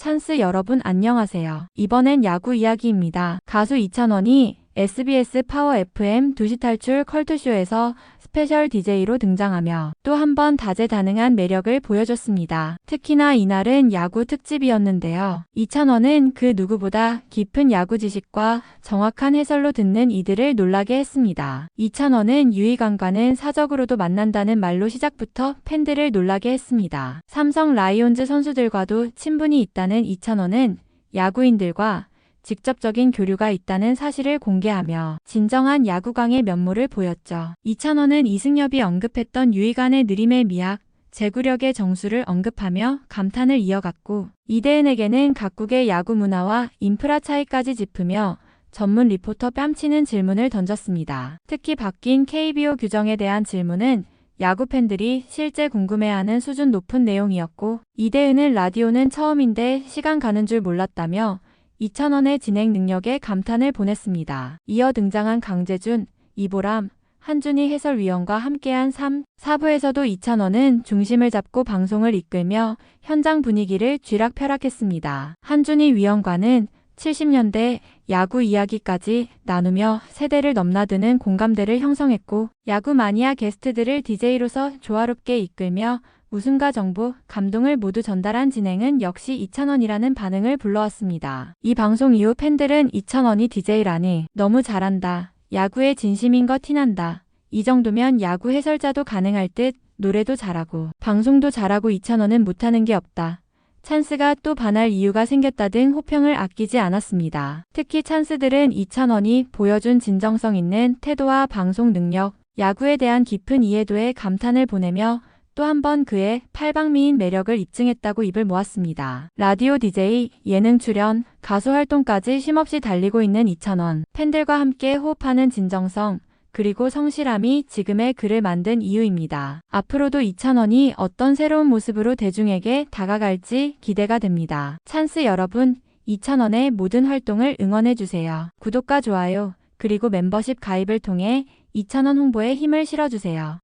찬스 여러분 안녕하세요. 이번엔 야구 이야기입니다. 가수 이찬원이 SBS 파워 FM 2시 탈출 컬투쇼에서 스페셜 DJ로 등장하며 또 한 번 다재다능한 매력을 보여줬습니다. 특히나 이날은 야구 특집이었는데요. 이찬원은 그 누구보다 깊은 야구 지식과 정확한 해설로 듣는 이들을 놀라게 했습니다. 이찬원은 유희관과는 사적으로도 만난다는 말로 시작부터 팬들을 놀라게 했습니다. 삼성 라이온즈 선수들과도 친분이 있다는 이찬원은 야구인들과 직접적인 교류가 있다는 사실을 공개하며 진정한 야구광의 면모를 보였죠. 이찬원은 이승엽이 언급했던 유희관의 느림의 미학, 제구력의 정수를 언급하며 감탄을 이어갔고 이대은에게는 각국의 야구 문화와 인프라 차이까지 짚으며 전문 리포터 뺨치는 질문을 던졌습니다. 특히 바뀐 KBO 규정에 대한 질문은 야구 팬들이 실제 궁금해하는 수준 높은 내용이었고 이대은은 라디오는 처음인데 시간 가는 줄 몰랐다며 2,000원의 진행 능력에 감탄을 보냈습니다. 이어 등장한 강재준, 이보람, 한준희 해설위원과 함께한 3, 4부에서도 2,000원은 중심을 잡고 방송을 이끌며 현장 분위기를 쥐락펴락했습니다. 한준희 위원과는 70년대 야구 이야기까지 나누며 세대를 넘나드는 공감대를 형성했고 야구 마니아 게스트들을 DJ로서 조화롭게 이끌며 웃음과 정보, 감동을 모두 전달한 진행은 역시 2,000원이라는 반응을 불러왔습니다. 이 방송 이후 팬들은 2,000원이 DJ라니 너무 잘한다. 야구에 진심인 거 티난다. 이 정도면 야구 해설자도 가능할 듯 노래도 잘하고 방송도 잘하고 2,000원은 못하는 게 없다. 찬스가 또 반할 이유가 생겼다 등 호평을 아끼지 않았습니다. 특히 찬스들은 2,000원이 보여준 진정성 있는 태도와 방송 능력, 야구에 대한 깊은 이해도에 감탄을 보내며 또 한 번 그의 팔방미인 매력을 입증했다고 입을 모았습니다. 라디오 DJ, 예능 출연, 가수 활동까지 쉼없이 달리고 있는 이찬원. 팬들과 함께 호흡하는 진정성, 그리고 성실함이 지금의 그를 만든 이유입니다. 앞으로도 이찬원이 어떤 새로운 모습으로 대중에게 다가갈지 기대가 됩니다. 찬스 여러분, 이찬원의 모든 활동을 응원해주세요. 구독과 좋아요, 그리고 멤버십 가입을 통해 이찬원 홍보에 힘을 실어주세요.